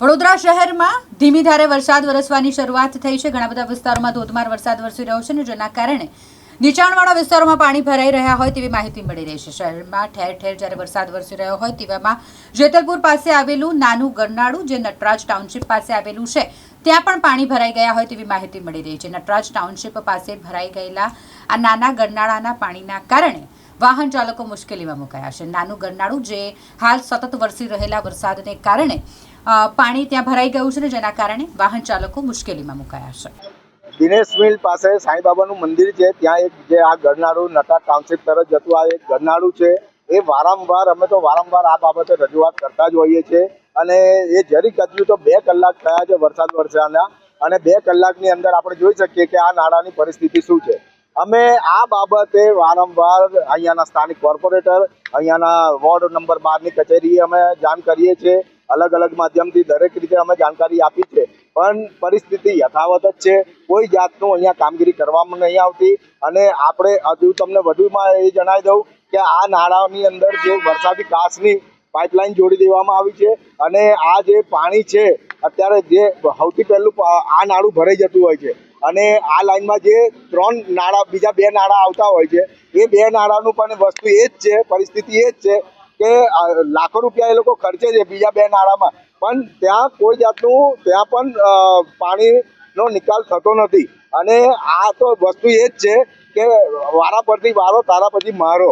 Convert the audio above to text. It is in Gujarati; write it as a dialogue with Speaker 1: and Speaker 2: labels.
Speaker 1: વડોદરા શહેરમાં ધીમી ધારે વરસાદ વરસવાની શરૂઆત થઈ છે. ઘણા બધા વિસ્તારોમાં ધોધમાર વરસાદ વરસી રહ્યો છે અને જેના કારણે નીચાણવાળા વિસ્તારોમાં પાણી ભરાઈ રહ્યા હોય તેવી માહિતી મળી રહી છે. શહેરમાં ઠેર ઠેર જ્યારે વરસાદ વરસી રહ્યો હોય તેવામાં જેતલપુર પાસે આવેલું નાનું ગરનાળું, જે નટરાજ ટાઉનશીપ પાસે આવેલું છે, ત્યાં પણ પાણી ભરાઈ ગયા હોય તેવી માહિતી મળી રહી છે. નટરાજ ટાઉનશીપ પાસે ભરાઈ ગયેલા આ નાના ગરનાળાના પાણીના કારણે વાહન ચાલકો મુશ્કેલીમાં મુકાયા છે. નાનું ગરનાળું, જે હાલ સતત વરસી રહેલા વરસાદને કારણે પાણી ત્યાં ભરાઈ ગયું છે જેના કારણે વાહન ચાલકો મુશ્કેલીમાં મુકાયા છે.
Speaker 2: દિનેશ મિલ પાસે સાંઈબાબાનું મંદિર છે. ત્યાં એક જે આ ગરનાળું નટા ટાઉનશીપ તરફ જતું આ એક ગરનાળું છે. એ વારંવાર અમે તો વારંવાર આ બાબતે રજૂઆત કરતા જ હોઈએ છીએ. અને એ જરી કદ્યું તો બે કલાક થયા છે વરસાદ વરસાદના અને બે કલાકની અંદર આપણે જોઈ શકીએ કે આ નાળાની પરિસ્થિતિ શું છે. અમે આ બાબતે વારંવાર અહીંયાના સ્થાનિક કોર્પોરેટર, અહીંયાના વોર્ડ નંબર બારની કચેરીએ અમે જાણ કરીએ છીએ. અલગ અલગ માધ્યમથી દરેક રીતે અમે જાણકારી આપી છે. પણ પરિસ્થિતિ યથાવત જ છે. કોઈ જાતનું અહીંયા કામગીરી કરવામાં નહીં આવતી. અને આપણે હજુ તમને વધુમાં એ જણાવી દઉં કે આ નાળાની અંદર જે વરસાદી કાચની પાઇપલાઇન જોડી દેવામાં આવી છે અને આ જે પાણી છે, અત્યારે જે સૌથી પહેલું આ નાળું ભરાઈ જતું હોય છે. અને આ લાઇનમાં જે ત્રણ નાળા, બીજા બે નાળા આવતા હોય છે. એ બે નાળાનું પણ વસ્તુ એ જ છે, પરિસ્થિતિ એ જ છે કે લાખો રૂપિયા એ લોકો ખર્ચે છે બીજા બે નાળામાં. પણ ત્યાં કોઈ જાતનું, ત્યાં પણ પાણીનો નિકાલ થતો નથી. અને આ તો વસ્તુ એ જ છે કે, વારા પરથી વારો, તારા પછી મારો.